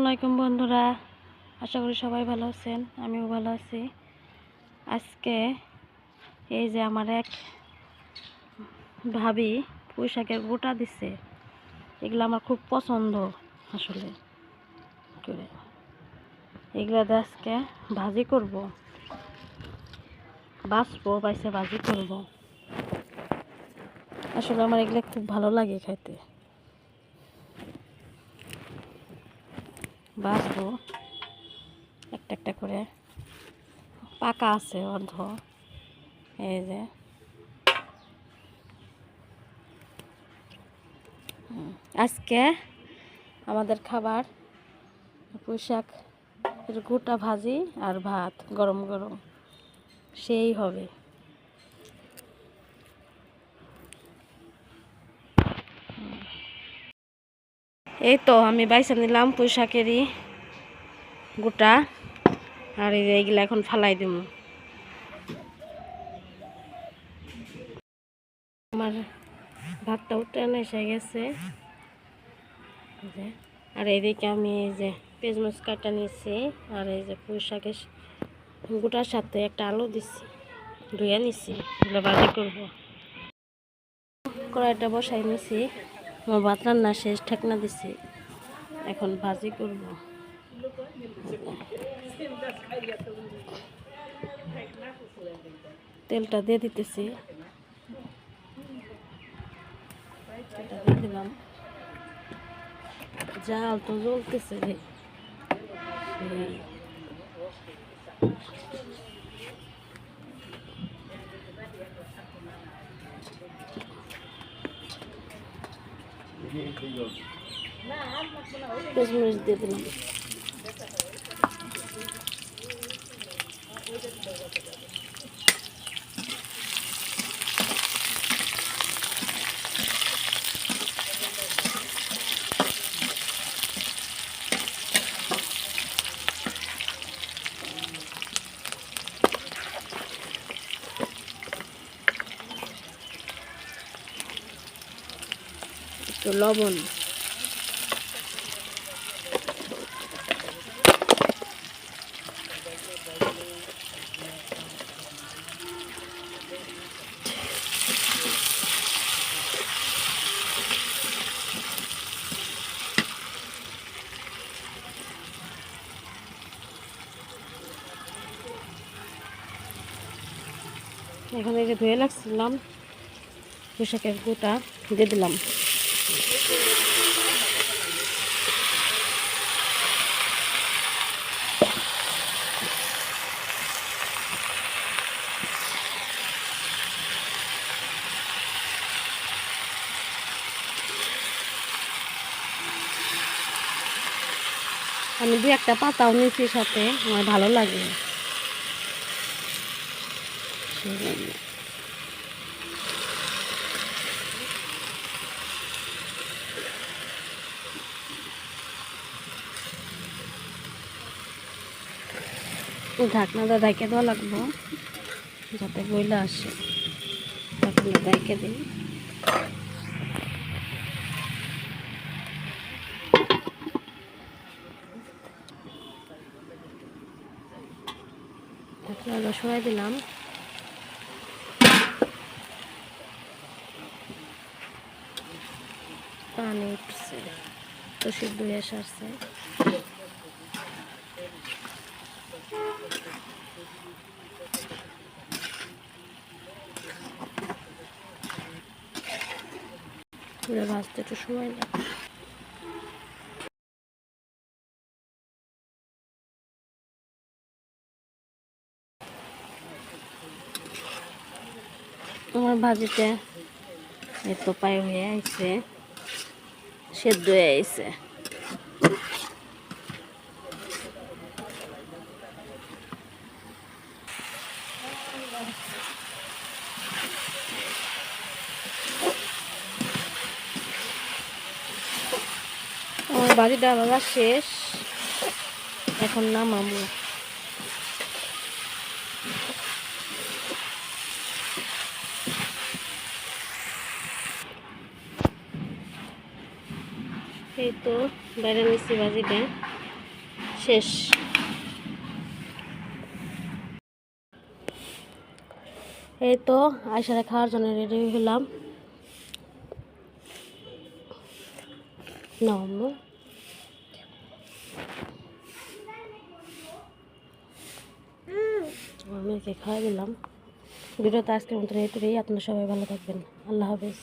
আসসালামাইকুম বন্ধুরা, আশা করি সবাই ভালো আছেন, আমিও ভালো আছি। আজকে এই যে আমার এক ভাবি পুঁইশাকের গোটা দিছে, এগুলো আমার খুব পছন্দ আসলে এগুলো দিয়ে আজকে ভাজি করব বাছবো বাইসে ভাজি করব। আসলে আমার এগুলো খুব ভালো লাগে খাইতে। বাছবো একটা একটা করে। পাকা আছে অর্ধ। এই যে। আজকে আমাদের খাবার পোশাক গোটা ভাজি আর ভাত, গরম গরম। সেই হবে। এই তো আমি বাইসা নিলাম পুঁইশাকেরই গোটা। আর এই এইগুলা এখন ফালাই দিব আমার ভাতটাও টেনে এসে গেছে। আর এইদিকে আমি এই যে পেঁয়াজ কাটা নিয়েছি, আর এই যে পুঁইশাকের গোটার সাথে একটা আলু দিছি, ধুয়ে নিছি, এগুলো বাজি করব। কড়াইটা বসাই নিছি। আমার ভাত রান্না শেষ, ঠেকনা দিছি। এখন ভাজি করব। তেলটা দিয়ে দিতেছি। দিলাম। জাল তো জ্বলতেছে রে। সেই। পেঁচমরিচ দিয়ে দিলাম একটু লবণ। এখন যে ধুয়ে রাখছিলাম পোশাকের গোটা দিয়ে দিলাম। আমি দু একটা পাতাও নিয়েছি সাথে আমার ভালো লাগে। ঢাকনাটা ঢাকে দেওয়া লাগবো, যাতে বইলে আসে। ঢাকনা ঢাকে দিই। ঢাকনাটা সরাই দিলাম। পানি উঠছে, তো সিদ্ধ হয়ে সারছে। পুরো ভাজতে একটু সময় লাগে আমার ভাজিতে এত পায়ে হয়ে আইছে সেদ্ধ হয়ে আইছে। বাড়িটা ভাজা শেষ। এখন নামাবো। এই তো বাইরে নিচ্ছি ভাজিটা শেষ। এই তো আয়সারে খাওয়ার জন্য রেডি হলাম। আমার মেয়েকে খাওয়াই দিলাম। ভিডিওতে আজকের মতো এই আপনারা সবাই ভালো থাকবেন। আল্লাহ হাফেজ।